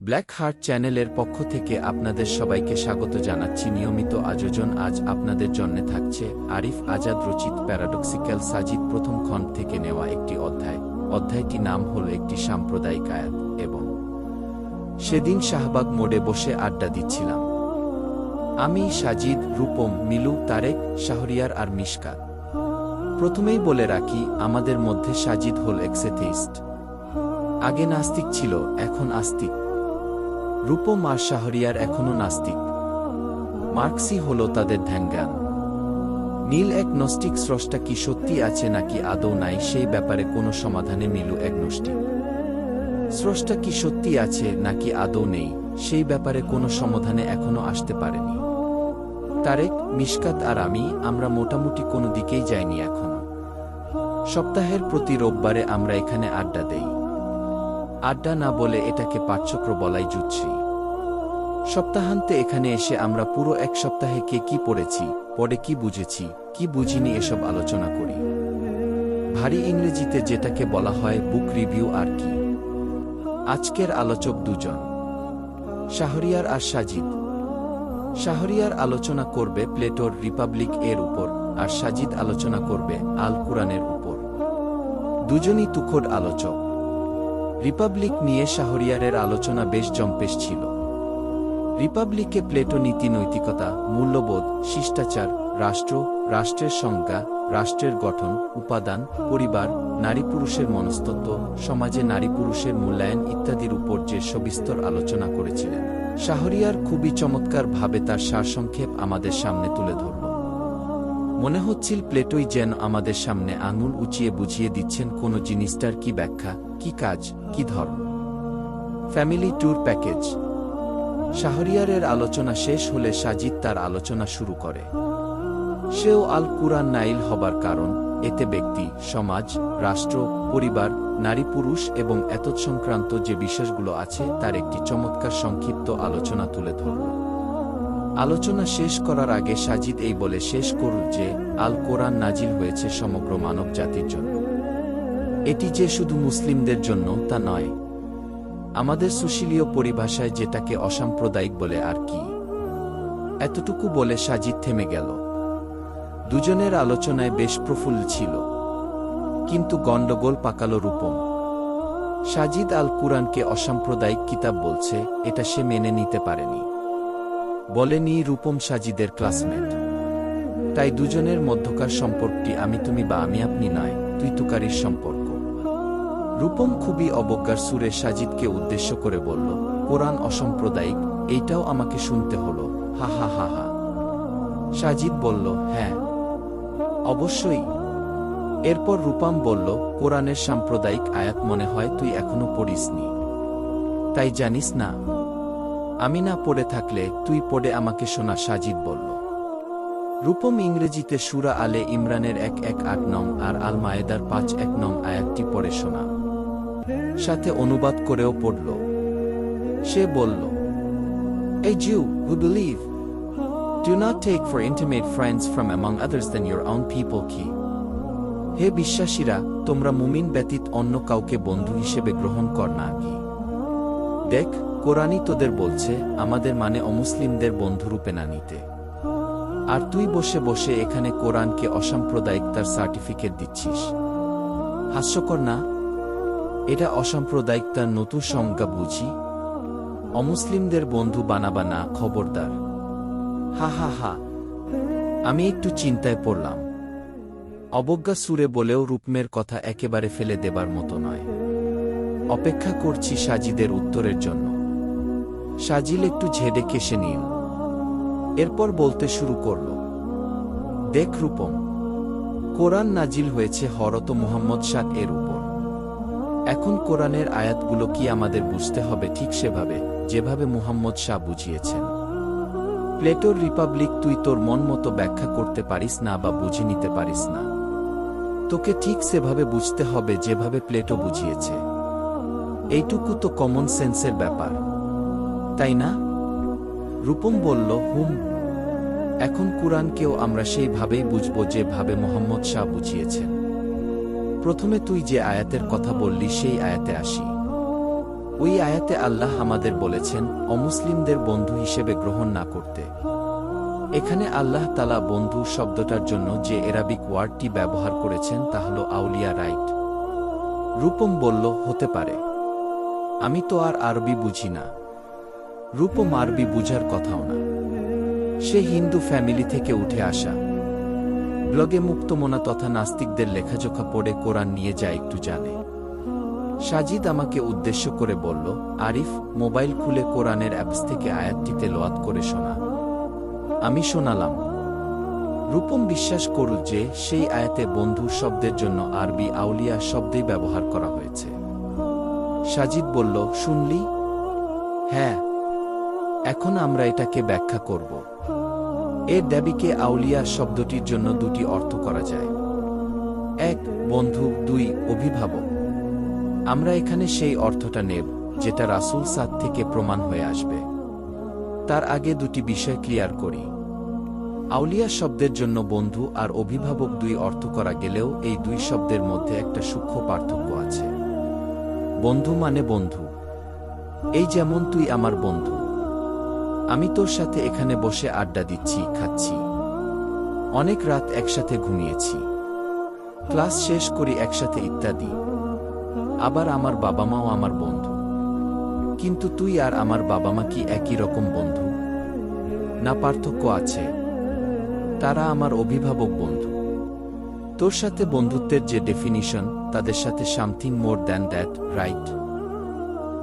Black heart চ্যানেলের পক্ষ থেকে আপনাদের সবাইকে স্বাগত জানাচ্ছি। নিয়মিত আয়োজন আজ আপনাদের জন্য থাকছে আরিফ আজাদ রচিত প্যারাডক্সিক্যাল সাজিদ প্রথম খণ্ড থেকে নেওয়া একটি অধ্যায়। অধ্যায়টি নাম হল একটি সাম্প্রদায়িক আয়াত এবং সেদিন শাহবাগ মোড়ে বসে আড্ডা দিচ্ছিলাম। আমি, সাজিদ, রূপম, মিলু, তারেক, শাহরিয়ার আর মিশকাত প্রথমেই বলে রাখি, আমাদের মধ্যে সাজিদ হল এক্সেথেইস্ট আগে নাস্তিক ছিল, এখন আস্তিক। রূপম আর শাহরিয়ার এখনও নাস্তিক। মার্কসি হল তাদের ধ্যানজ্ঞান। নীল এক নস্টিক স্রষ্টা কি সত্যি আছে নাকি আদৌ নাই সেই ব্যাপারে কোনো সমাধানে মিলু অ্যাগনোস্টিক স্রষ্টা কি সত্যি আছে নাকি আদৌ নেই, সেই ব্যাপারে কোনো সমাধানে এখনও আসতে পারেনি। তারেক, মিশকাত আর আমি, আমরা মোটামুটি কোনো দিকেই যাইনি এখনও। সপ্তাহের প্রতি রোববারে আমরা এখানে আড্ডা দেই। আড্ডা না বলে এটাকে পাঠচক্র বলাই জুচ্ছি সপ্তাহান্তে এখানে এসে আমরা পুরো এক সপ্তাহে কে কি পড়েছি, পরে কি বুঝেছি, কি বুঝিনি এসব আলোচনা করি। ভারী ইংরেজিতে যেটাকে বলা হয় বুক রিভিউ আর কি। আজকের আলোচক দুজন। শাহরিয়ার আর সাজিদ। শাহরিয়ার আলোচনা করবে প্লেটোর রিপাবলিক এর উপর আর সাজিদ আলোচনা করবে আল কুরআনের উপর। দুজনই তুখোর আলোচক। রিপাবলিক নিয়ে শাহরিয়ারের আলোচনা বেশ জম্পেশ ছিল। রিপাবলিকে প্লেটো নীতি নৈতিকতা মূল্যবোধ, শিষ্টাচার, রাষ্ট্র, রাষ্ট্রের সংজ্ঞা, রাষ্ট্রের গঠন, উপাদান, পরিবার নারী পুরুষের মনস্তত্ব, সমাজে নারী পুরুষের মূল্যায়ন ইত্যাদির উপর যে সবিস্তর আলোচনা করেছিলেন, শাহরিয়ার খুবই চমৎকার ভাবে তার সারসংক্ষেপ আমাদের সামনে তুলে ধরল। মনে হচ্ছিল প্লেটোই যেন আমাদের সামনে আঙুল উঁচিয়ে বুঝিয়ে দিচ্ছেন কোন জিনিসটার কি ব্যাখ্যা, কি কাজ, কি ধর্ম। ফ্যামিলি ট্যুর প্যাকেজ শাহরিয়ারের আলোচনা শেষ হলে সাজিদ তার আলোচনা শুরু করে। সেও আল কুরআন নাইল হবার কারণ, এতে ব্যক্তি, সমাজ, রাষ্ট্র, পরিবার, নারী পুরুষ এবং সংক্রান্ত যে বিষয়গুলো আছে তার একটি চমৎকার সংক্ষিপ্ত আলোচনা তুলে ধরল। আলোচনা শেষ করার আগে সাজিদ এই বলে শেষ করুন যে আল কোরআন নাজিল হয়েছে সমগ্র মানব জাতির জন্য। এটি যে শুধু মুসলিমদের জন্য তা নয় আমাদের সুশীলীয় পরিভাষায় যেটাকে অসাম্প্রদায়িক বলে আর কি। এতটুকু বলে সাজিদ থেমে গেল। দুজনের আলোচনায় বেশ প্রফুল্ল ছিল। কিন্তু গণ্ডগোল পাকালো রূপম। সাজিদ আল কুরআনকে অসাম্প্রদায়িক কিতাব বলছে, এটা সে মেনে নিতে পারেনি। বলেনি রূপম সাজিদের ক্লাসমেট। তাই দুজনের মধ্যকার সম্পর্কটি আমি তুমি বা আমি আপনি নয়, তুই তুকারির সম্পর্ক। রূপম খুবই অবজ্ঞার সুরে সাজিদকে উদ্দেশ্য করে বলল, কোরআন অসাম্প্রদায়িক, এইটাও আমাকে শুনতে হলো। হা হা হা হা। সাজিদ বলল হ্যাঁ। অবশ্যই। এরপর রূপাম বলল, কোরআনের সাম্প্রদায়িক আয়াত মনে হয় তুই এখনও পড়িসনি। তাই জানিস না, আমি না পড়ে থাকলে তুই পড়ে আমাকে শোনা, সাজিদ বলল। রূপম ইংরেজিতে সুরা আলে ইমরানের এক এক আট নং আর আল মায়েদার পাঁচ এক নং আয়াতটি পড়ে শোনা। সাথে অনুবাদ করেও পড়ল। সে বলল এই Jew who believe do not take for intimate friends from among others than your own people কি হে বিশ্বাসীরা, তোমরা মুমিন ব্যতীত অন্য কাউকে বন্ধু হিসেবে গ্রহণ কর না কি দেখ, কোরআনই তোদের বলছে, আমাদের মানে অমুসলিমদের বন্ধুরূপে না নিতে। আর তুই বসে বসে এখানে কোরআনকে অসাম্প্রদায়িকতার সার্টিফিকেট দিচ্ছিস। হাস্যকর না? এটা অসাম্প্রদায়িকতার নতুন সংজ্ঞা বুঝি। অমুসলিমদের বন্ধু বানাবা না খবরদার। হা হা হা। আমি একটু চিন্তায় পড়লাম। অবজ্ঞা সুরে বলেও রূপমের কথা একেবারে ফেলে দেবার মতো নয়। অপেক্ষা করছি সাজিদের উত্তরের জন্য। সাজিল একটু ঝেড়ে কেসে নিল। এরপর বলতে শুরু করল, দেখ রূপম, কোরআন নাজিল হয়েছে হরত মুহাম্মদ শাক এর উপর। এখন কোরআনের আয়াতগুলো কি আমাদের বুঝতে হবে? ঠিক সেভাবে, যেভাবে মুহাম্মদ শাহ বুঝিয়েছেন। প্লেটোর রিপাবলিক, তুই তোর মন মতো ব্যাখ্যা করতে পারিস না বা বুঝে নিতে পারিস না। তোকে ঠিক সেভাবে বুঝতে হবে যেভাবে প্লেটো বুঝিয়েছে। এইটুকু তো কমন সেন্সের ব্যাপার। তাই না? রূপম বলল, হুম। এখন কুরআনকেও আমরা সেইভাবেই বুঝব যেভাবে মোহাম্মদ শাহ বুঝিয়েছেন। প্রথমে তুই যে আয়াতের কথা বললি, সেই আয়াতে আসি। ওই আয়াতে আল্লাহ আমাদের বলেছেন, অমুসলিমদের বন্ধু হিসেবে গ্রহণ না করতে। এখানে আল্লাহ তালা বন্ধু শব্দটার জন্য যে এরাবিক ওয়ার্ডটি ব্যবহার করেছেন, তা হল আউলিয়া রাইট। রূপম বলল, হতে পারে। আমি তো আর আরবি বুঝি না। রূপম আরবি বুঝার কথাও না। সে হিন্দু ফ্যামিলি থেকে উঠে আসা। ব্লগে মুক্তমনা তথা নাস্তিকদের লেখাজোখা পড়ে কোরআন নিয়ে যা একটু জানে। সাজিদ আমাকে উদ্দেশ্য করে বলল, আরিফ, মোবাইল খুলে কোরআনের অ্যাপস থেকে আয়াতটিতে লোয়াত করে শোনা। আমি শোনালাম। রূপম বিশ্বাস করল যে, সেই আয়াতে বন্ধু শব্দের জন্য আরবি আউলিয়া শব্দেই ব্যবহার করা হয়েছে। সাজিদ বলল, শুনলি? হ্যাঁ। এখন আমরা এটাকে ব্যাখ্যা করব। এর দাবিকে আউলিয়া শব্দটির জন্য দুটি অর্থ করা যায়। এক, বন্ধু। দুই, অভিভাবক। আমরা এখানে সেই অর্থটা নেব, যেটা রাসুল সাদ থেকে প্রমাণ হয়ে আসবে। তার আগে দুটি বিষয় ক্লিয়ার করি। আউলিয়া শব্দের জন্য বন্ধু আর অভিভাবক দুই অর্থ করা গেলেও এই দুই শব্দের মধ্যে একটা সূক্ষ্ম পার্থক্য আছে। বন্ধু মানে বন্ধু। এই যেমন তুই আমার বন্ধু আমি তোর সাথে এখানে বসে আড্ডা দিচ্ছি, খাচ্ছি। অনেক রাত একসাথে ঘুমিয়েছি। ক্লাস শেষ করি একসাথে ইত্যাদি। আবার আমার বাবা মাও আমার বন্ধু। কিন্তু তুই আর আমার বাবা মা কি একই রকম বন্ধু? না পার্থক্য আছে। তারা আমার অভিভাবক বন্ধু। তোর সাথে বন্ধুত্বের যে ডেফিনিশন তাদের সাথে something more than that right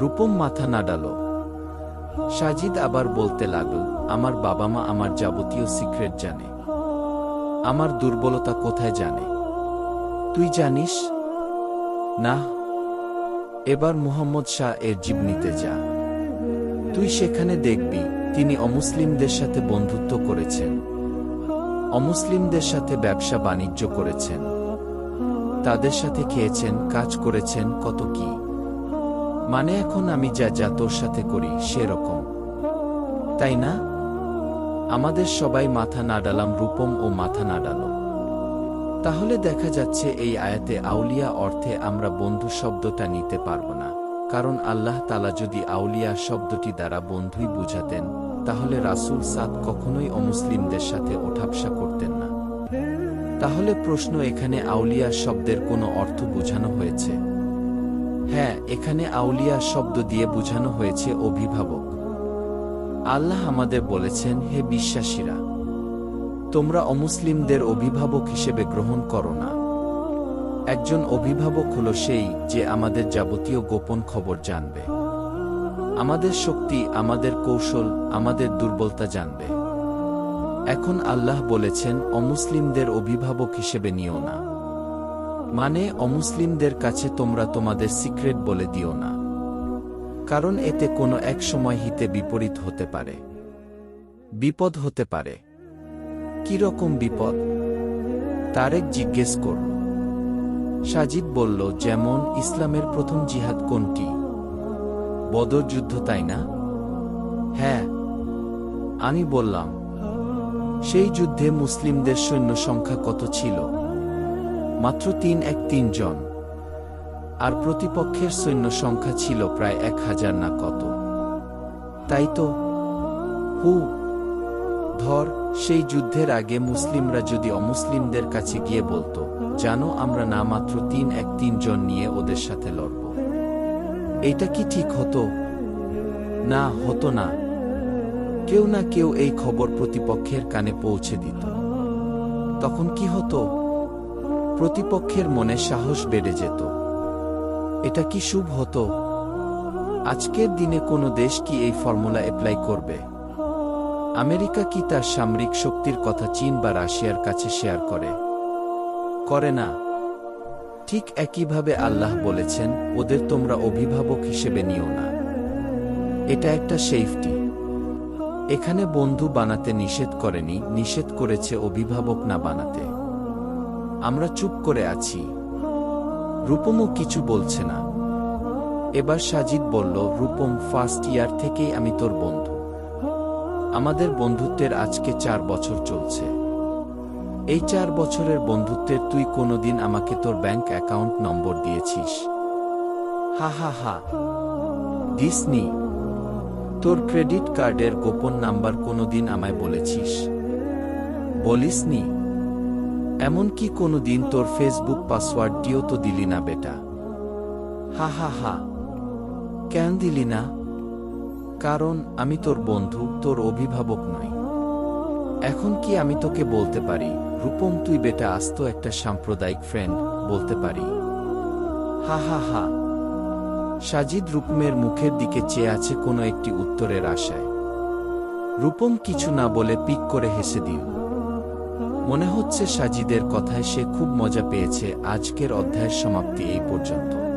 Rupam মাথা নাড়ালো। সাজিদ আবার বলতে লাগল, আমার বাবা মা আমার যাবতীয় সিক্রেট জানে। আমার দুর্বলতা কোথায় জানে? তুই জানিস? না। এবার মুহাম্মদ শাহ এর জীবনীতে যা। তুই সেখানে দেখবি, তিনি অমুসলিমদের সাথে বন্ধুত্ব করেছেন। অমুসলিমদের সাথে ব্যবসা বাণিজ্য করেছেন। তাদের সাথে খেয়েছেন, কাজ করেছেন, কত কি? মানে এখন আমি যা যা তোর সাথে করি সেরকম। তাই না? আমাদের সবাই মাথা নাড়ালাম, রূপম ও মাথা নাড়ালো। তাহলে দেখা যাচ্ছে এই আয়াতে আউলিয়া অর্থে আমরা বন্ধু শব্দটা নিতে পারব না। কারণ আল্লাহ তালা যদি আউলিয়া শব্দটি দ্বারা বন্ধুই বুঝাতেন, তাহলে রাসূল সাদ কখনোই অমুসলিমদের সাথে ওঠাপসা করতেন না। তাহলে প্রশ্ন এখানে আউলিয়া শব্দের কোনো অর্থ বোঝানো হয়েছে? হ্যাঁ এখানে আউলিয়া শব্দ দিয়ে বোঝানো হয়েছে অভিভাবক। আল্লাহ আমাদের বলেছেন, হে বিশ্বাসীরা, তোমরা অমুসলিমদের অভিভাবক হিসেবে গ্রহণ করো না। একজন অভিভাবক হল সেই যে আমাদের যাবতীয় গোপন খবর জানবে। আমাদের শক্তি, আমাদের কৌশল, আমাদের দুর্বলতা জানবে। এখন আল্লাহ বলেছেন, অমুসলিমদের অভিভাবক হিসেবে নিও না। মানে অমুসলিমদের কাছে তোমরা তোমাদের সিক্রেট বলে দিও না। কারণ এতে কোনো এক সময় হিতে বিপরীত হতে পারে। বিপদ হতে পারে। রকম বিপদ? তারেক জিজ্ঞেস করল। সাজিদ বলল, যেমন ইসলামের প্রথম জিহাদ কোনটি? বদর যুদ্ধ, তাই না? হ্যাঁ। আমি বললাম, সেই যুদ্ধে মুসলিমদের সৈন্য সংখ্যা কত ছিল? মাত্র তিন এক তিনজন আর প্রতিপক্ষের সৈন্য সংখ্যা ছিল প্রায় এক হাজার না কত। তাই তো, হু, ধর, সেই যুদ্ধের আগে মুসলিমরা যদি অমুসলিমদের কাছে গিয়ে বলতো, জানো, আমরা না মাত্র তিন এক তিনজন নিয়ে ওদের সাথে লড়ব। এটা কি ঠিক হতো? না হতো না। কেউ না কেউ এই খবর প্রতিপক্ষের কানে পৌঁছে দিত। তখন কি হতো? প্রতিপক্ষের মনে সাহস বেড়ে যেত। এটা কি শুভ হতো? আজকের দিনে কোনো দেশ কি এই ফর্মুলা অ্যাপ্লাই করবে? আমেরিকা কি তার সামরিক শক্তির কথা চীন বা রাশিয়ার কাছে শেয়ার করে? করে না। ঠিক একইভাবে আল্লাহ বলেছেন, ওদের তোমরা অভিভাবক হিসেবে নিও না। এটা একটা সেফটি এখানে বন্ধু বানাতে নিষেধ করেনি, নিষেধ করেছে অভিভাবক না বানাতে। আমরা চুপ করে আছি। রূপমও কিছু বলছে না। এবার সাজিদ বলল, রূপম ফার্স্ট ইয়ার থেকেই আমি তোর বন্ধু। আমাদের বন্ধুত্বের আজকে চার বছর চলছে। এই চার বছরের বন্ধুত্বের তুই কোনোদিন আমাকে তোর ব্যাংক অ্যাকাউন্ট নম্বর দিয়েছিস। হা হা হা। ডিসনি তোর ক্রেডিট কার্ডের গোপন নাম্বার কোনোদিন আমায় বলেছিস। বলিসনি? এমনকি কোনোদিন তোর ফেসবুক পাসওয়ার্ডটিও তো দিলি না, বেটা। হা হা হা। কেন দিলি না? কারণ আমি তোর বন্ধু, তোর অভিভাবক নই। এখন কি আমি তোকে বলতে পারি? রূপম, তুই বেটা আস্ত একটা সাম্প্রদায়িক ফ্রেন্ড বলতে পারি। হা হা হা। সাজিদ রূপমের মুখের দিকে চেয়ে আছে কোনো একটি উত্তরের আশায়। রূপম কিছু না বলে পিক করে হেসে দিল। মনে হচ্ছে সাজিদের কথায় সে খুব মজা পেয়েছে। আজকের অধ্যায়ের সমাপ্তি এই পর্যন্ত।